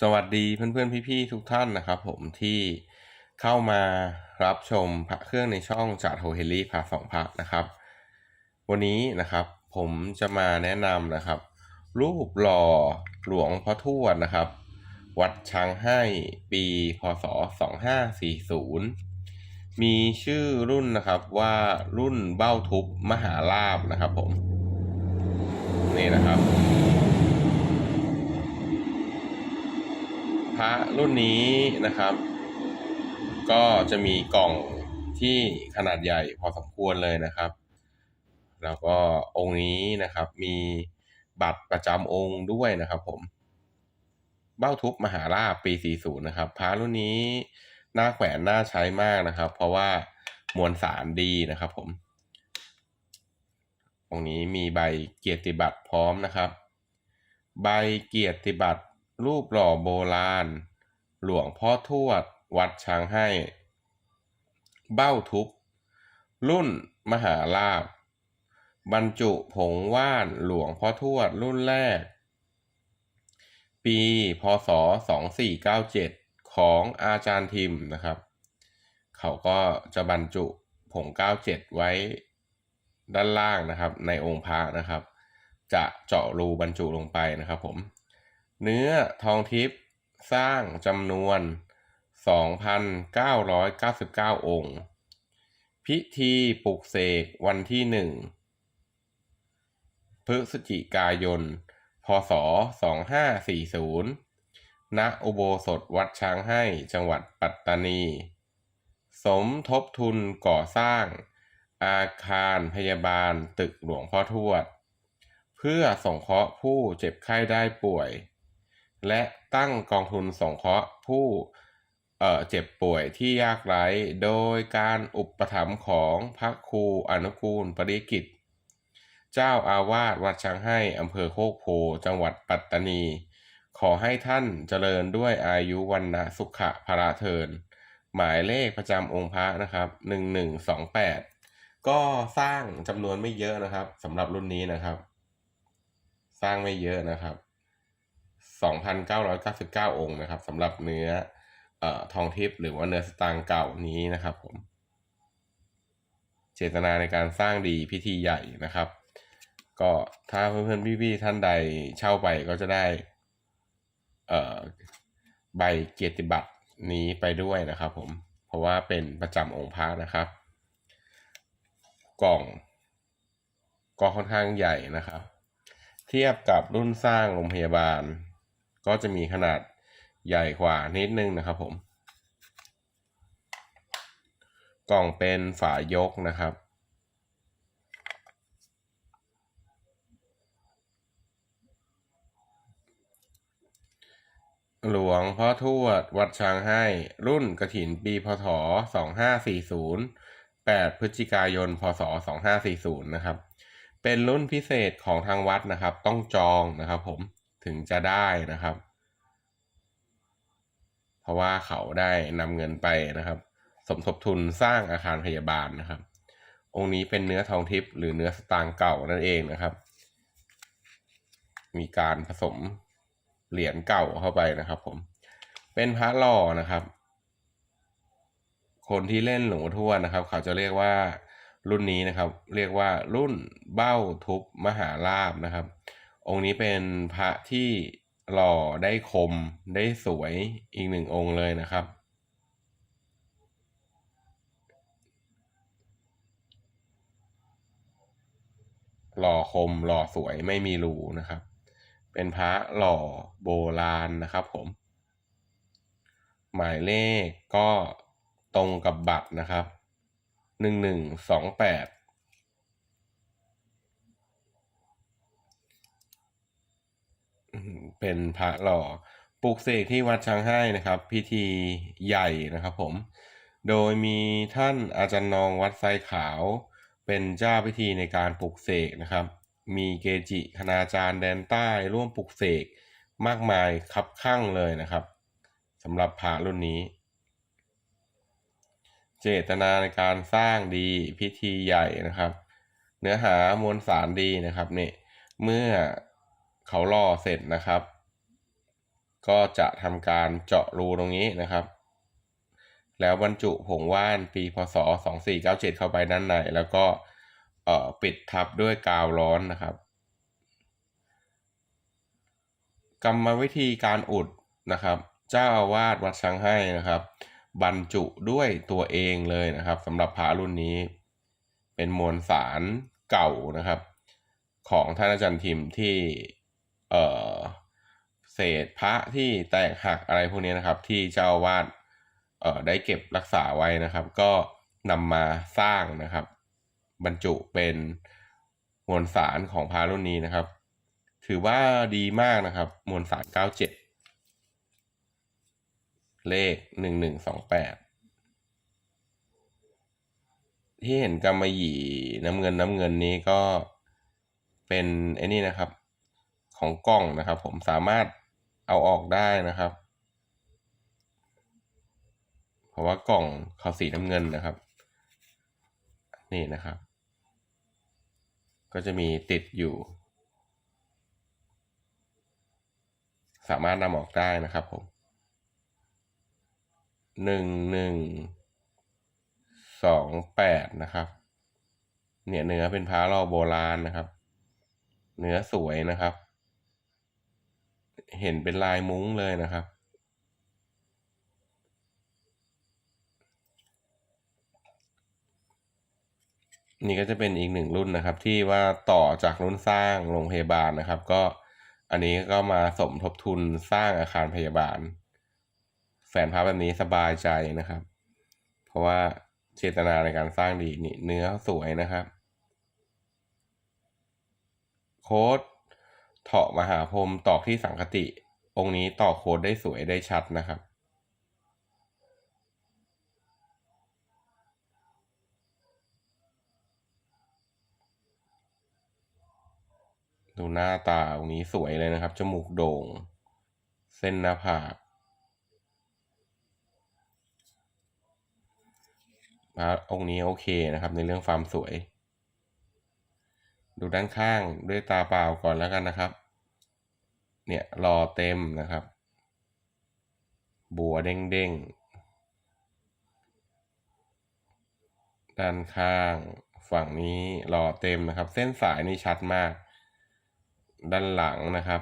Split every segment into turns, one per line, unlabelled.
สวัสดีเพื่อนๆพี่ๆทุกท่านนะครับ ผมที่เข้ามารับชมพระเครื่องในช่องจากโฮเฮลี่พาสองพระนะครับ วันนี้นะครับผมจะมาแนะนำนะครับ รูปหล่อหลวงพ่อทวดนะครับ วัดช้างให้ปีพศ 2540 มีชื่อรุ่นนะครับว่ารุ่นเบ้าทุบมหาลาบนะครับผม นี่นะครับ พระรุ่นนี้นะครับ ก็จะมีกล่องที่ขนาดใหญ่พอสมควรเลยนะครับ แล้วก็องค์นี้นะครับมีบัตรประจำองค์ด้วยนะครับ ผม เบ้าทุบมหาราชปี 40 นะครับพระรุ่นนี้น่าแขวนน่าใช้มากนะครับ เพราะว่ามวลสารดีนะครับ ผม องค์นี้มีใบเกียรติบัตรพร้อมนะครับ ใบเกียรติบัตร รูปหล่อโบราณ หลวงพ่อทวด วัดช้างให้ เบ้าทุบรุ่นมหาลาภบรรจุผงว่านหลวงพ่อทวดรุ่นแรก ปีพศ 2497 ของอาจารย์ทิมนะครับ เขาก็จะบรรจุผง 97 ไว้ด้านล่างนะครับ ในองค์พระนะครับ จะเจาะรูบรรจุลงไปนะครับผม เนื้อทองทิพย์สร้างจำนวน 2,999 องค์ พิธีปลุกเสกวันที่หนึ่งพฤศจิกายน พศ 2540 ณ อุโบสถวัดช้างให้ จังหวัดปัตตานี สมทบทุนก่อสร้าง อาคารพยาบาลตึกหลวงพ่อทวด เพื่อส่งเคราะห์ผู้เจ็บไข้ได้ป่วย และตั้งกองทุนสงเคราะห์ผู้เเจ็บป่วยที่ยากไร้ โดยการอุปถัมภ์ของพระครูอนุกูลปริกิตเจ้าอาวาสวัดช้างให้อำเภอโคกโพจังหวัดปัตตานี ขอให้ท่านเจริญด้วยอายุวันนะสุขะพระเทิน หมายเลขประจำองค์พระนะครับหนึ่งหนึ่งสองแปดก็สร้างจำนวนไม่เยอะนะครับสำหรับรุ่นนี้นะครับ สร้างไม่เยอะนะครับ 2,999 องค์นะครับสำหรับเนื้ออทองทิพย์หรือว่าเนื้อสตางค์เก่านี้นะครับผม เจตนาในการสร้างดีพิธีใหญ่นะครับ ก็ถ้าเพื่อนๆพี่ๆท่านใดเช่าไปก็จะได้ใบเกียรติบัตรนี้ไปด้วยนะครับผม เพราะว่าเป็นประจำองค์พระนะครับ กล่องก็ค่อนข้างใหญ่นะครับ เทียบกับรุ่นสร้างโรงพยาบาล ก็จะมีขนาดใหญ่กว่านิดนึงนะครับผม กล่องเป็นฝายกนะครับ หลวงพ่อทวดวัดช้างให้ รุ่นกระถินปีพศ 2540 8 พฤศจิกายน พศ 2540 นะครับ เป็นรุ่นพิเศษของทางวัดนะครับ ต้องจองนะครับผม ถึงจะได้นะครับ เพราะว่าเขาได้นำเงินไปนะครับ สมทบทุนสร้างอาคารพยาบาลนะครับ องค์นี้เป็นเนื้อทองทิพย์หรือเนื้อสตางค์เก่านั่นเองนะครับ มีการผสมเหรียญเก่าเข้าไปนะครับผม เป็นพระหล่อนะครับ คนที่เล่นหลวงพ่อทวดนะครับ เขาจะเรียกว่ารุ่นนี้นะครับ เรียกว่ารุ่นเบ้าทุบมหาลาบนะครับ องค์นี้เป็นพระที่หล่อได้คมได้สวยอีกหนึ่งองค์เลยนะครับ หล่อคมหล่อสวยไม่มีรูนะครับ เป็นพระหล่อโบราณนะครับผม หมายเลขก็ตรงกับบัตรนะครับหนึ่งหนึ่งสองแปด เป็นพระหล่อปลูกเสกที่วัดช้างให้นะครับ พิธีใหญ่นะครับผม โดยมีท่านอาจารย์นองวัดไซขาว เป็นเจ้าพิธีในการปลูกเสกนะครับ มีเกจิคณาจารย์แดนใต้ร่วมปลูกเสกมากมายคับข้างเลยนะครับสำหรับพระรุ่นนี้ เจตนาในการสร้างดีพิธีใหญ่นะครับ เนื้อหามวลสารดีนะครับเนี่ยเมื่อ เขาล่อเสร็จนะครับ ก็จะทำการเจาะรูตรงนี้นะครับ แล้วบรรจุผงว่านปีพศ 2497 เข้าไปด้านในแล้วก็ปิดทับด้วยกาวร้อนนะครับ กรรมวิธีการอุดนะครับ เจ้าอาวาสวัดช้างให้นะครับ บรรจุด้วยตัวเองเลยนะครับสำหรับพระรุ่นนี้ เป็นมวลสารเก่านะครับ ของท่านอาจารย์ทิมที่ เอ่อเศษพระที่แตกหักอะไรพวกนี้นะครับ ที่เจ้าวาสเอ่อได้เก็บรักษาไว้นะครับ ก็นำมาสร้างนะครับ บรรจุเป็นมวลสารของพระรุ่นนี้นะครับ ถือว่าดีมากนะครับ มวลสาร 97 เลข 1128ที่เห็นกำมะหยี่น้ำเงินน้ำเงินนี้ก็เป็นไอ้นี่นะครับ ของกล้องนะครับ ผมสามารถเอาออกได้นะครับ เพราะว่ากล่องเขาสีน้ำเงินนะครับ นี่นะครับ ก็จะมีติดอยู่ สามารถนำออกได้นะครับผมหนึ่งหนึ่งสองแปดนะครับ เนี่ยเนื้อเป็นพระรอโบราณนะครับ เนื้อสวยนะครับ เห็นเป็นลายมุ้งเลยนะครับ นี่ก็จะเป็นอีกหนึ่งรุ่นนะครับ ที่ว่าต่อจากรุ่นสร้างโรงพยาบาลนะครับ ก็อันนี้ก็มาสมทบทุนสร้างอาคารพยาบาลแฟนพระแบบนี้สบายใจนะครับ เพราะว่าเจตนาในการสร้างดีนี่เนื้อสวยนะครับ โค้ด เถาะมหาพรหมตอกที่สังคติ องค์นี้ต่อโค้ดได้สวยได้ชัดนะครับดูหน้าตาองค์นี้สวยเลยนะครับ จมูกโด่ง เส้นหน้าผากพระองค์นี้โอเคนะครับ ในเรื่องความสวย ดูด้านข้างด้วยตาเปล่าก่อนแล้วกันนะครับ เนี่ยรอเต็มนะครับ บัวเด้งเด้งๆ ด้านข้างฝั่งนี้รอเต็มนะครับ เส้นสายนี่ชัดมาก ด้านหลังนะครับ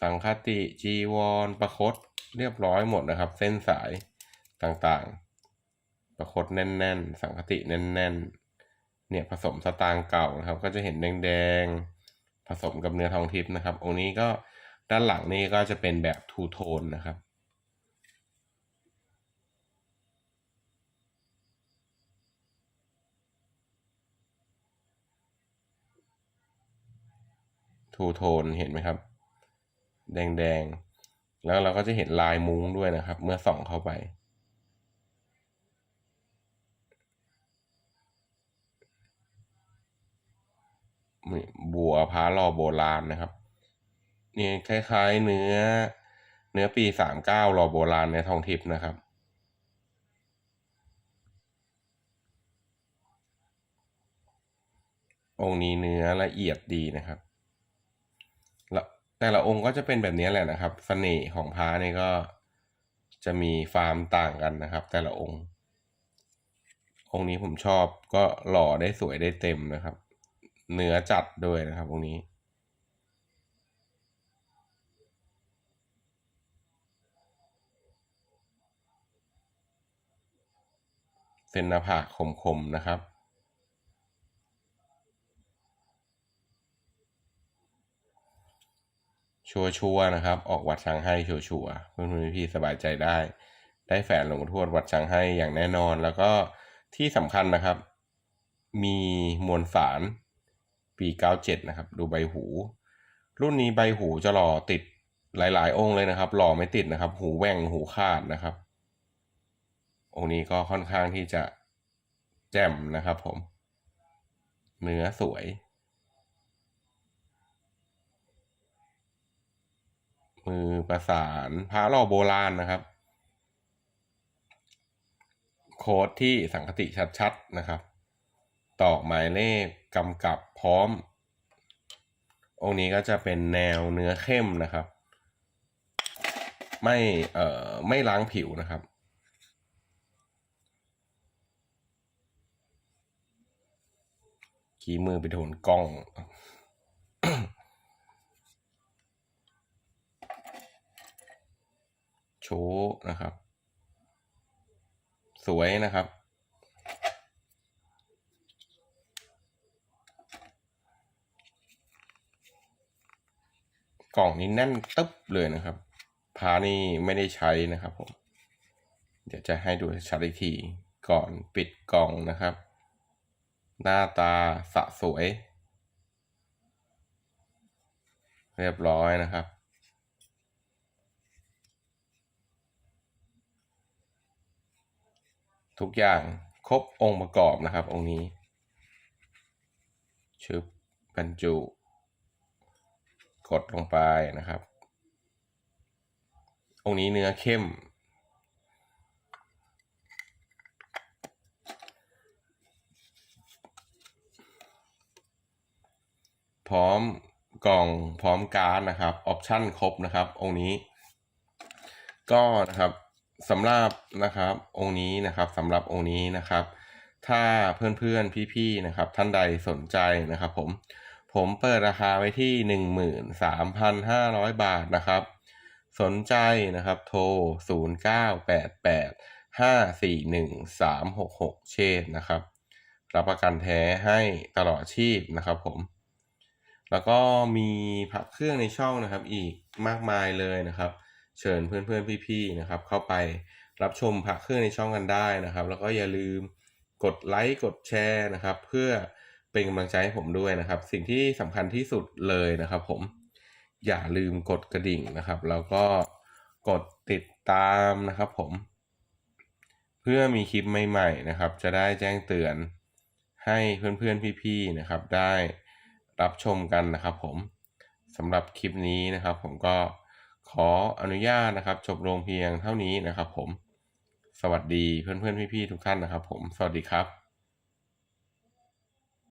สังคติจีวร ประคตเรียบร้อยหมดนะครับ เส้นสายต่างๆ ประคตแน่น ๆ สังคติแน่น ๆ เนี่ยผสมสตางค์เก่านะครับ ก็จะเห็นแดงๆผสมกับเนื้อทองทิพย์นะครับองค์นี้ก็ด้านหลังนี่ก็จะเป็นแบบทูโทนนะครับทูโทนเห็นไหมครับ แดงๆ แล้วเราก็จะเห็นลายมุ้งด้วยนะครับ เมื่อส่องเข้าไป บัวพระรอโบราณนะครับนี่คล้ายๆเนื้อ เนื้อปีสามเก้ารอโบราณในทองทิพย์นะครับ องค์นี้เนื้อละเอียดดีนะครับแล้วแต่ละองค์ก็จะเป็นแบบนี้แหละนะครับเสน่ห์ของพระนี่ก็จะมีฟาร์มต่างกันนะครับ แต่ละองค์ องค์นี้ผมชอบก็หล่อได้สวยได้เต็มนะครับ เหนือจัดด้วยนะครับองนี้ เส้นหน้าผากคมๆนะครับชัวชัวนะครับ ออกวัดช้างให้ชัวชัวเพื่อนๆพี่สบายใจได้ ได้แฝนหลวงพ่อทวดวัดช้างให้อย่างแน่นอน แล้วก็ที่สำคัญนะครับ มีมวลสาร ปี 97 นะครับ ดูใบหู รุ่นนี้ใบหูจะหล่อติดหลาย ๆ องค์เลยนะครับ หล่อไม่ติดนะครับ หูแหว่งหูขาดนะครับ องค์นี้ก็ค่อนข้างที่จะแจ่มนะครับผม เนื้อสวย มือประสานพระหล่อโบราณนะครับ โค้ดที่สังคติชัด ๆ นะครับ ตอกหมายเลขกำกับพร้อม องค์นี้ก็จะเป็นแนวเนื้อเข้มนะครับ ไม่เอ่อไม่ล้างผิวนะครับ ขี้มือไปโดนกล้องโชว์นะครับ สวยนะครับ กล่องนี้แน่นตึ๊บเลยนะครับพานี่ไม่ได้ใช้นะครับผม เดี๋ยวจะให้ดูชัดอีกทีก่อนปิดกล่องนะครับ หน้าตาสะสวย เรียบร้อยนะครับ ทุกอย่างครบองค์ประกอบนะครับ องค์นี้ชึบบรรจุ กดลงไปนะครับ องค์นี้เนื้อเข้ม พร้อมกล่องพร้อมการ์ดนะครับออปชั่นครบนะครับ องค์นี้ ก็นะครับสำหรับนะครับองค์นี้นะครับสำหรับองค์นี้นะครับ ถ้าเพื่อนๆพี่ๆนะครับ ท่านใดสนใจนะครับผม ผมเปิดราคาไว้ที่หนึ่งหมื่นสามพันห้าร้อยบาทนะครับ สนใจนะครับโทรศูนย์เก้าแปดแปดห้าสี่หนึ่งสามหกหกเชษนะครับ รับประกันแท้ให้ตลอดชีพนะครับผม แล้วก็มีพักเครื่องในช่องนะครับ อีกมากมายเลยนะครับ เชิญเพื่อนๆพี่ๆนะครับ เข้าไปรับชมพักเครื่องในช่องกันได้นะครับ แล้วก็อย่าลืมกดไลค์กดแชร์นะครับ เพื่อ เป็นกำลังใจให้ผมด้วยนะครับ สิ่งที่สำคัญที่สุดเลยนะครับ ผมอย่าลืมกดกระดิ่งนะครับ แล้วก็กดติดตามนะครับ ผม เพื่อมีคลิปใหม่ๆนะครับ จะได้แจ้งเตือนให้เพื่อนๆพี่ๆนะครับ ได้รับชมกันนะครับ ผมสำหรับคลิปนี้นะครับ ผมก็ขออนุญาตนะครับ จบลงเพียงเท่านี้นะครับ ผม สวัสดีเพื่อนๆพี่ๆทุกท่านนะครับ ผม สวัสดีครับ